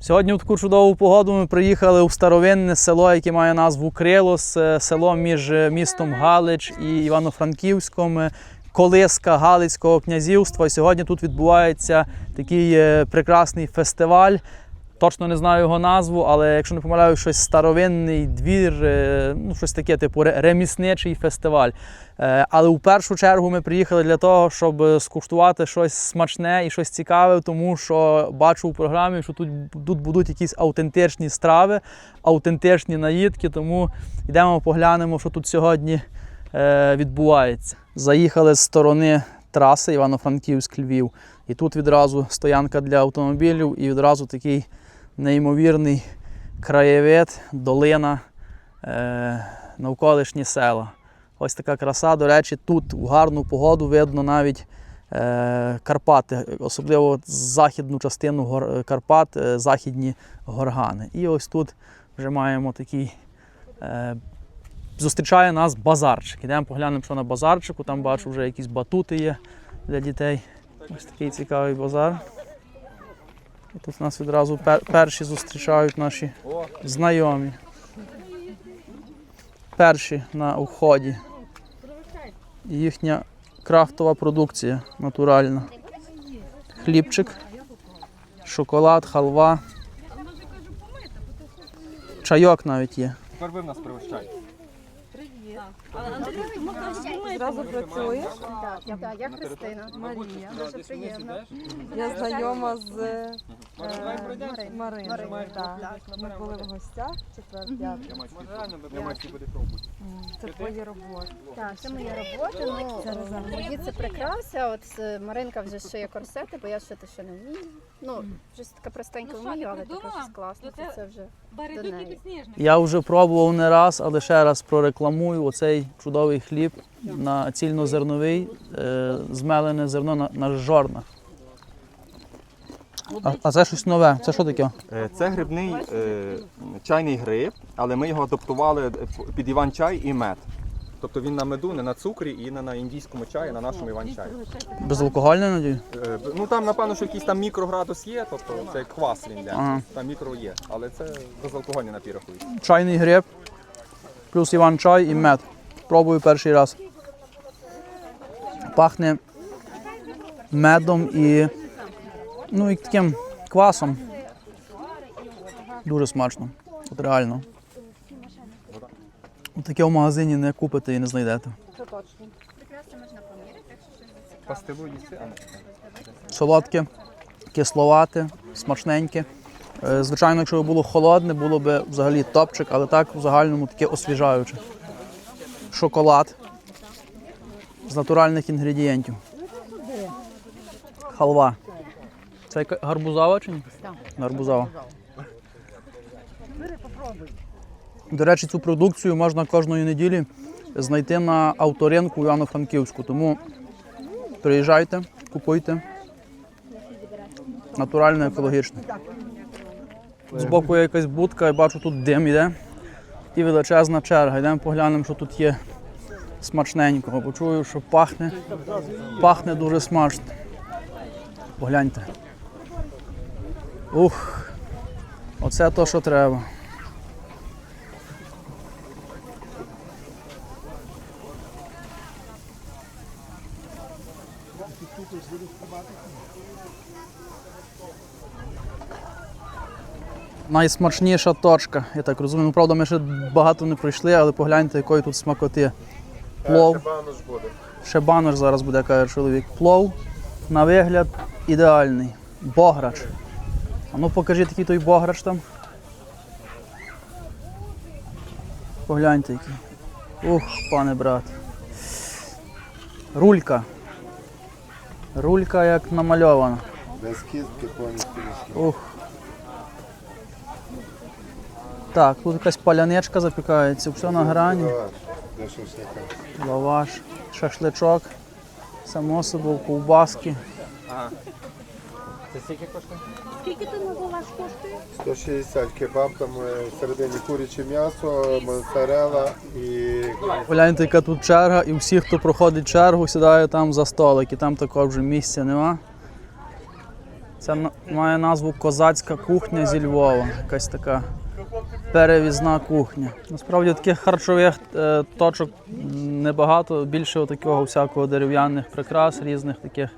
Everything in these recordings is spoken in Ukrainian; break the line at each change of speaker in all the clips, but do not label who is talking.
Сьогодні в таку чудову погоду ми приїхали у старовинне село, яке має назву Крилос, е, село між е, містом Галич і Івано-Франківськом, е, колиска Галицького князівства. Сьогодні тут відбувається такий прекрасний фестиваль. Точно не знаю його назву, але якщо не помиляю, щось старовинний двір, е, ну щось таке, типу ремісничий фестиваль. Е, Але у першу чергу ми приїхали для того, щоб скуштувати щось смачне і щось цікаве, тому що бачу у програмі, що тут, тут будуть якісь автентичні страви, автентичні наїдки. Тому йдемо поглянемо, що тут сьогодні е, відбувається. Заїхали з сторони траси Івано-Франківськ-Львів. І тут відразу стоянка для автомобілів і відразу такий неймовірний краєвид, долина, е, навколишні села. Ось така краса. До речі, тут у гарну погоду видно навіть е, Карпати, особливо західну частину Карпат, е, західні горгани. І ось тут вже маємо такий. Зустрічає нас базарчик. Ідемо поглянемо, що на базарчику. Там бачу, вже якісь батути є для дітей. Ось такий цікавий базар. Тут нас відразу пер- перші зустрічають наші знайомі. Перші на вході. Їхня крафтова продукція натуральна. Хлібчик, шоколад, халва. Чайок навіть є.
Тепер ви в нас пригощаєте.
Зразу працюєш?
Так, я, так, я Христина.
Марія.
Дуже приємно.
Я знайома з е, Мариною.
Мариною,
так.
так.
Ми були в гостях четвер, п'ятий.
Я майже буде пробувати.
Це твої роботи.
Так, це моя робота. Ну,
Це
е, мої це прикраси. От е, Маринка вже шиє корсети, бо я шити ще не вмію. Ну, щось таке простеньке
Ну, що,
вмію,
ти
але таке
придумала?
щось класне.
Ну, це-
Це вже
підсніжник.
Я вже пробував не раз, але ще раз прорекламую оцей чудовий хліб на цільнозерновий, е, змелене зерно на, на жорнах. А, а це щось нове. Це що таке?
Е, Це грибний е, чайний гриб, але ми його адаптували під іван-чай і мед. Тобто він на меду, не на цукрі і не на індійському чаї, на нашому іван-чаї.
Безалкогольне, надію?
Е, Ну там, напевно, що якийсь там мікроградус є, тобто це як квас він йде.
Ага.
Там мікро є, але це безалкогольний напій рахується.
Чайний гриб, плюс іван-чай і мед. Пробую перший раз. Пахне медом і, ну, і таким квасом. Дуже смачно. От реально. Таке в магазині не купите і не знайдете.
Пастилу їсти, а не.
Солодке, кисловате, смачненьке. Е, Звичайно, якщо б було холодне, було б взагалі топчик, але так в загальному таке освіжаюче. Шоколад з натуральних інгредієнтів. Халва. Це яка гарбузова чи ні? Так. Гарбузова. До речі, цю продукцію можна кожної неділі знайти на авторинку Івано-Франківську. Тому приїжджайте, купуйте. Натурально екологічно. Збоку є якась будка, і бачу, тут дим іде. І величезна черга. Йдемо поглянемо, що тут є смачненького. Почую, що пахне. Пахне дуже смачно. Погляньте. Ух. Оце то, що треба. Найсмачніша точка, я так розумію. Ну, правда, ми ще багато не пройшли, але погляньте, якої тут смакоти. Плов. Ще банош зараз буде, каже чоловік. Плов на вигляд ідеальний. Бограч. А ну покажіть, який той бограч там. Погляньте який. Ух, пане брат. Рулька. Рулька як намальована.
Без кістки повністю.
Ух. Так, тут якась паляничка запікається, все на грані.
Лаваш,
шашличок, само собою, ковбаски.
Це скільки коштує?
Скільки ти можеш 160 кебаб, там е, всередині куряче м'ясо, моцарела і
Гляньте, яка тут черга, і всі, хто проходить чергу, сідає там за столик, і там такого вже місця нема. Це має назву Козацька кухня зі Львова. Якась така перевізна кухня. Насправді таких харчових е, точок небагато, більше такого всякого дерев'яних прикрас, різних таких,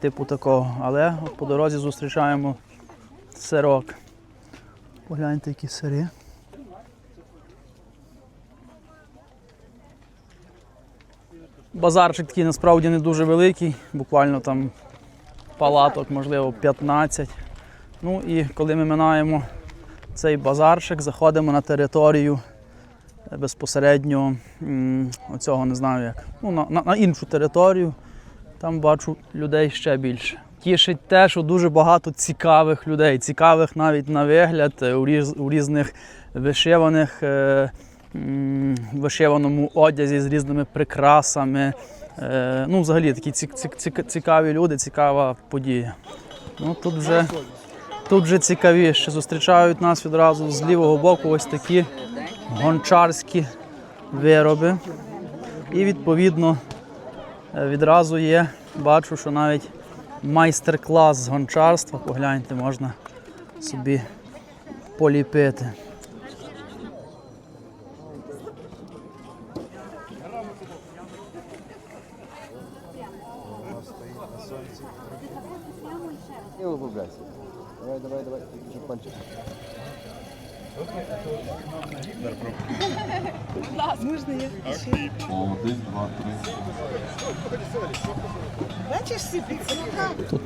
типу такого. Але от по дорозі зустрічаємо сирок. Погляньте, які сири. Базарчик такий насправді не дуже великий, буквально там палаток, можливо, 15. Ну і коли ми минаємо цей базарчик, заходимо на територію безпосередньо оцього не знаю як. Ну, на, на, на іншу територію. Там бачу людей ще більше. Тішить те, що дуже багато цікавих людей, цікавих навіть на вигляд е, у, різ, у різних вишиваних, е, м, вишиваному одязі з різними прикрасами. Е, ну, взагалі такі ці, ці, ці- цікаві люди, цікава подія. Ну, тут вже Тут вже цікавіше. Зустрічають нас відразу з лівого боку ось такі гончарські вироби. І відповідно відразу є, бачу, що навіть майстер-клас з гончарства, погляньте, можна собі поліпити.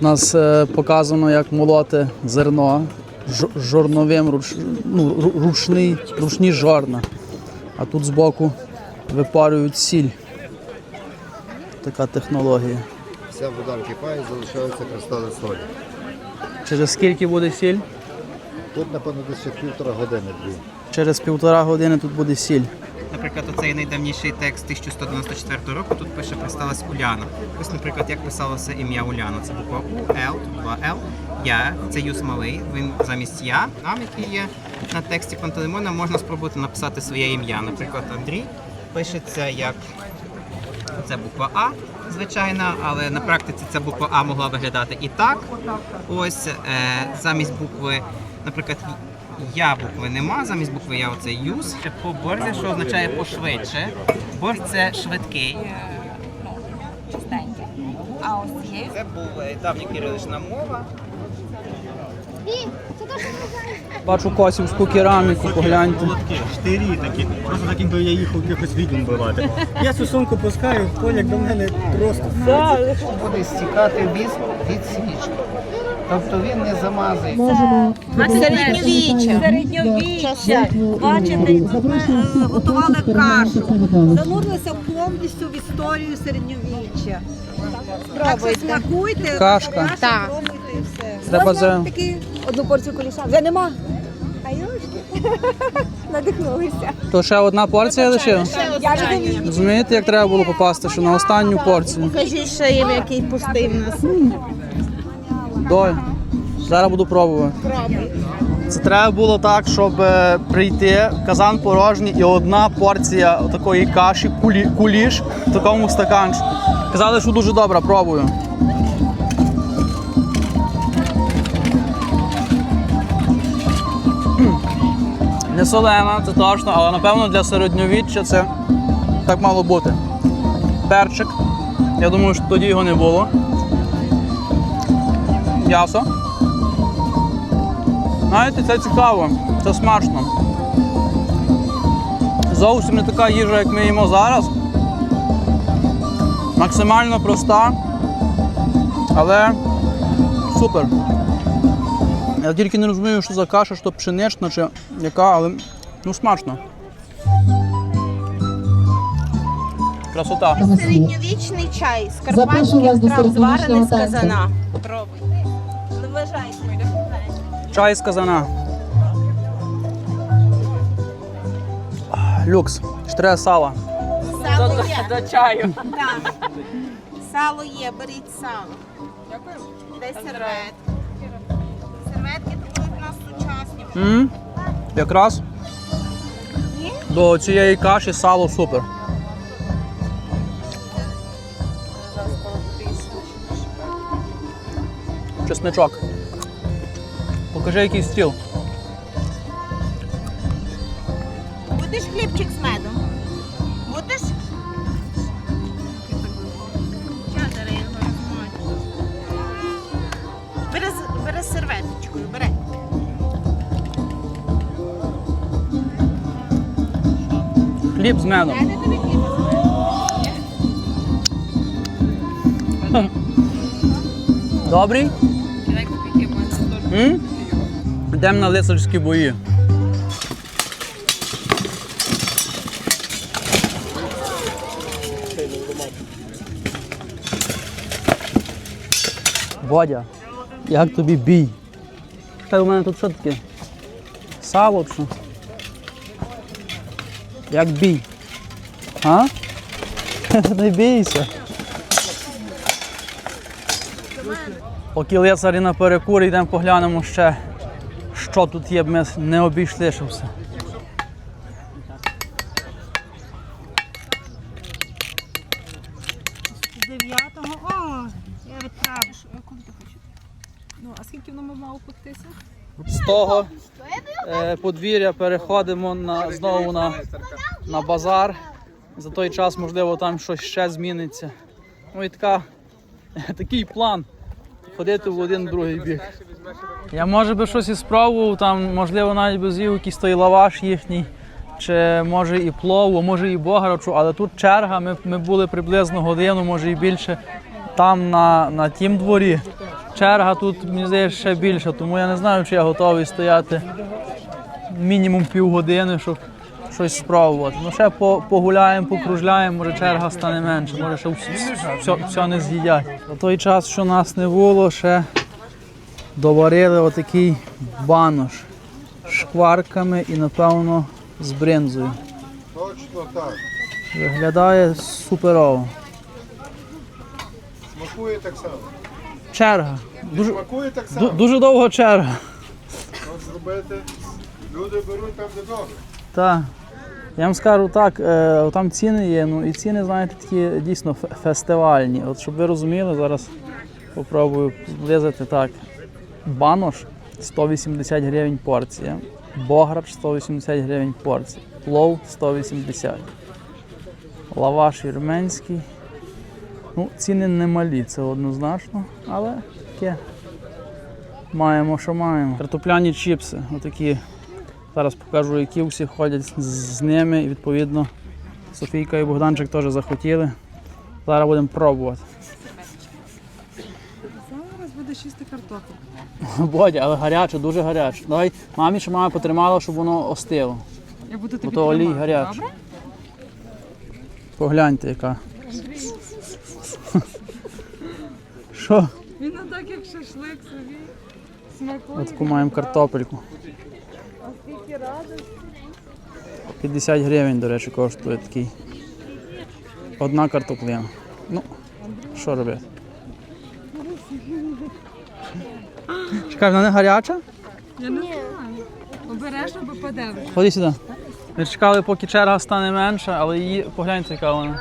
Тут нас е, показано, як молоти зерно жорновим руч, ну, ручний, ручні жорна. А тут збоку випарюють сіль. Така технологія.
Вся вода вкипає, залишаються кристали солі.
Через скільки буде сіль?
Тут, напевно, десь півтора години.
Через півтора години тут буде сіль.
Наприклад, оцей найдавніший текст 1194 року тут пише писалась Уляна. Ось, наприклад, як писалося ім'я Уляна. Це буква У, Л, тут два Л, Я, це Юс малий, він замість я, нам, який є на тексті Пантелеймона, можна спробувати написати своє ім'я. Наприклад, Андрій пишеться як це буква А, звичайна, але на практиці ця буква А могла виглядати і так. Ось е, замість букви, наприклад, я букви нема, замість букви я оце юз. По борзі, що означає пошвидше. Борз це швидкий.
А ось цією
Це був е, давня кирилична мова.
Бачу косівську кераміку, погляньте.
Молотки, штирі такі, просто так якби я їхав якихось відьм бивати. Я цю сумку пускаю, поняк до мене просто.
буде стікати віск від свічки. Тобто він не замазує.
середньовіччя. Середньовіччя. Бачите, ми е, готували кашу. Занурилися повністю в історію середньовіччя. Так що смакуйте,
Кашка.
так. пробуйте і все.
Треба за
Такі одну порцію куліша. Вже нема. А юшки. Надихнулися.
то ще одна порція лишила.
Я розумію.
Розумієте, як треба було попасти, що на останню порцію.
Кажіть, що є який пустий в нас.
Доль. Зараз буду пробувати. Це треба було так, щоб е, прийти, казан порожній і одна порція такої каші, кулі, куліш в такому стаканчику. Казали, що дуже добре, пробую. Не солена, це точно, але напевно для середньовіччя це так мало бути. Перчик. Я думаю, що тоді його не було. М'ясо. Знаєте, це цікаво, це смачно. Зовсім не така їжа, як ми їмо зараз. Максимально проста, але супер. Я тільки не розумію, що за каша, що пшенична чи яка, але ну смачно. Красота.
Середньовічний чай з
Запрошую вас до середньовічного танцю.
Пробуйте.
Чай з казана. Люкс. Треба сала.
Сало є. До чаю. Так. Сало є, беріть сало. Дякую. Десь серветки. Серветки тут у нас сучасні.
м Якраз до цієї каші сало супер. Чесничок. Покажи який стіл.
Будеш хлібчик з медом? Будеш? Бери, з- бери серветочкою, бери.
Хліб з медом.
Дайте тобі хліб з медом.
Добрий? М? Йдемо на лицарські бої. Бодя, як тобі бій? Та у мене тут що таке? Сало чи? що? Як бій? А? Не бійся. Поки лицарі на перекур, йдемо поглянемо ще, що тут є, б ми не обійшли ще все.
З дев'ятого. О, я відправлю.
З того е, подвір'я переходимо на, знову на, на базар. За той час, можливо, там щось ще зміниться. Ну і така, такий план. Ходити в один другий бік. Я може би щось і спробував, там, можливо, навіть би з'їв якийсь той лаваш їхній, чи може і плов, а може і богарачу, але тут черга, ми, ми були приблизно годину, може і більше. Там на, на тім дворі. Черга тут, мені здається, ще більше, тому я не знаю, чи я готовий стояти мінімум півгодини, щоб щось спробувати. Ну ще по, погуляємо, покружляємо, може черга стане менше, може ще все, все, не з'їдять. За той час, що нас не було, ще доварили отакий банош з шкварками і, напевно, з бринзою.
Точно так.
Виглядає суперово.
Смакує так само.
Черга. Дуже,
Смакує так
ду-
само.
дуже довго черга.
Що зробити? Люди беруть там, де добре.
Так. Я вам скажу так, е, там ціни є, ну і ціни, знаєте, такі дійсно фестивальні. От щоб ви розуміли, зараз попробую зблизити так. Банош 180 гривень порція, бограч 180 гривень порція, плов 180. Лаваш вірменський. Ну, ціни не малі, це однозначно, але таке. Маємо, що маємо. Картопляні чіпси, отакі Зараз покажу, які всі ходять з- ними, і відповідно Софійка і Богданчик теж захотіли. Зараз будемо пробувати.
Зараз буде чисти картоплю.
Бодя, але гаряче, дуже гаряче. Давай мамі, що мама потримала, щоб воно остило.
Я буду
Бо то олій гарячий.
добре?
Погляньте, яка. Що?
Він не так, як шашлик собі. Смакує.
Отаку маємо картопельку.
Скільки радості.
50 гривень, до речі, коштує такий. Одна картоплина. Ну, що робити? Чекай, вона не гаряча?
Я не знаю. Обережно, бо подивиш.
Ходи сюди. Ми чекали, поки черга стане менша, але її погляньте, яка вона.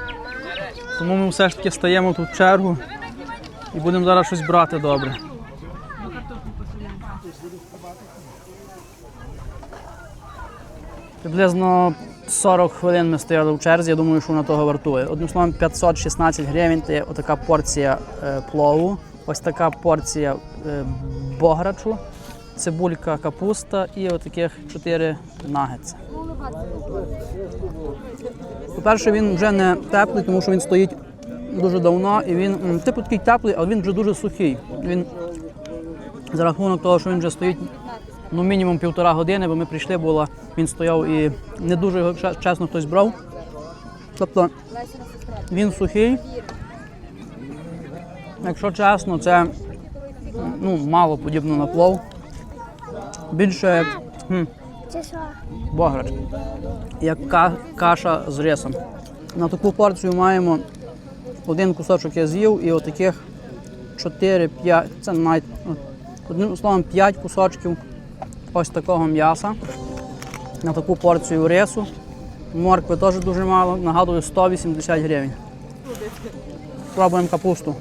Тому ми все ж таки стаємо тут в чергу і будемо зараз щось брати добре. Приблизно 40 хвилин ми стояли в черзі, я думаю, що вона того вартує. Одним словом, 516 гривень це отака порція е, плову, ось така порція е, бограчу, цибулька, капуста і отаких 4 нагетси. По-перше, він вже не теплий, тому що він стоїть дуже давно і він типу такий теплий, але він вже дуже сухий. Він за рахунок того, що він вже стоїть ну, мінімум півтора години, бо ми прийшли, було, він стояв і не дуже його чесно хтось брав. Тобто він сухий. Якщо чесно, це ну, мало подібно на плов. Більше як хм, бограч, як ка- каша з рисом. На таку порцію маємо один кусочок я з'їв і отаких 4-5, це навіть одним словом 5 кусочків ось такого м'яса. На таку порцію рису. Моркви теж дуже мало, нагадую 180 гривень. Пробуємо капусту.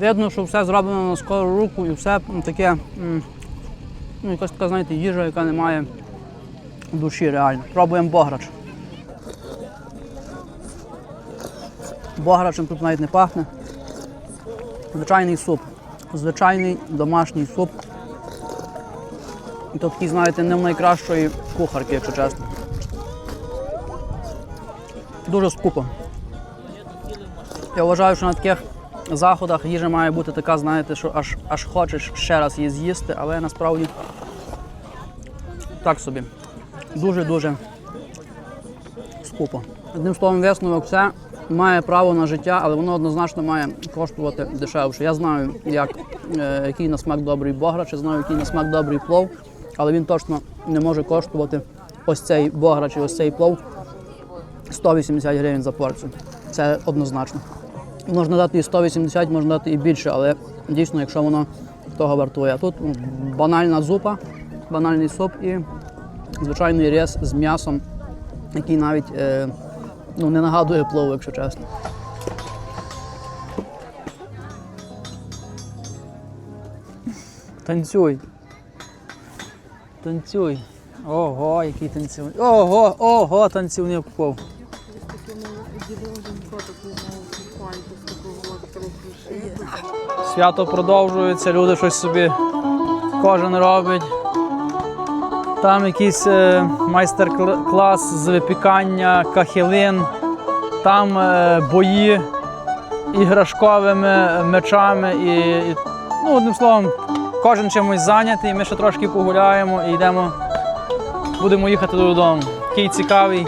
Видно, що все зроблено на скору руку і все таке, ну, якась така, знаєте, їжа, яка не має душі реально. Пробуємо бограч. Бограчем тут навіть не пахне. Звичайний суп. Звичайний домашній суп. І то такий, знаєте, не в найкращої кухарки, якщо чесно. Дуже скупо. Я вважаю, що на таких заходах їжа має бути така, знаєте, що аж, аж хочеш ще раз її з'їсти, але насправді так собі. Дуже-дуже скупо. Одним словом, висновок це має право на життя, але воно однозначно має коштувати дешевше. Я знаю, як, е, який на смак добрий бограч, я знаю, який на смак добрий плов, але він точно не може коштувати ось цей бограч і ось цей плов 180 гривень за порцію. Це однозначно. Можна дати і 180, можна дати і більше, але дійсно, якщо воно того вартує. А тут банальна зупа, банальний суп і звичайний рис з м'ясом, який навіть е, ну, не нагадує плову, якщо чесно. Танцюй. Танцюй. Ого, який танцюй. Ого, ого, танцювний купов. Свято продовжується, люди щось собі кожен робить. Там якийсь е, майстер-клас з випікання кахилин, там е, бої іграшковими мечами і, і ну, одним словом, кожен чимось зайнятий. Ми ще трошки погуляємо і йдемо, будемо їхати додому. Такий цікавий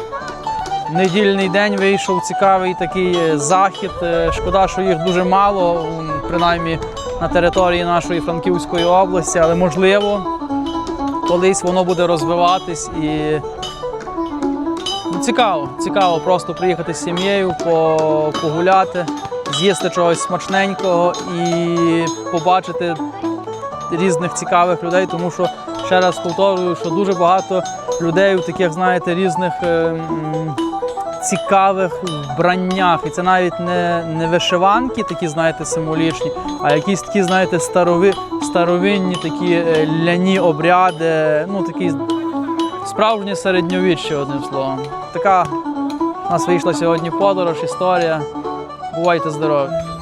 недільний день вийшов, цікавий такий е, захід. Шкода, що їх дуже мало, принаймні на території нашої Франківської області, але можливо колись воно буде розвиватись і ну, цікаво, цікаво просто приїхати з сім'єю, погуляти, з'їсти чогось смачненького і побачити різних цікавих людей, тому що ще раз повторюю, що дуже багато людей у таких, знаєте, різних. е, Цікавих вбраннях, і це навіть не, не вишиванки, такі, знаєте, символічні, а якісь такі, знаєте, старови, старовинні такі е, ляні обряди, ну такі справжні середньовіччя, одним словом. Така у нас вийшла сьогодні подорож, історія. Бувайте здорові!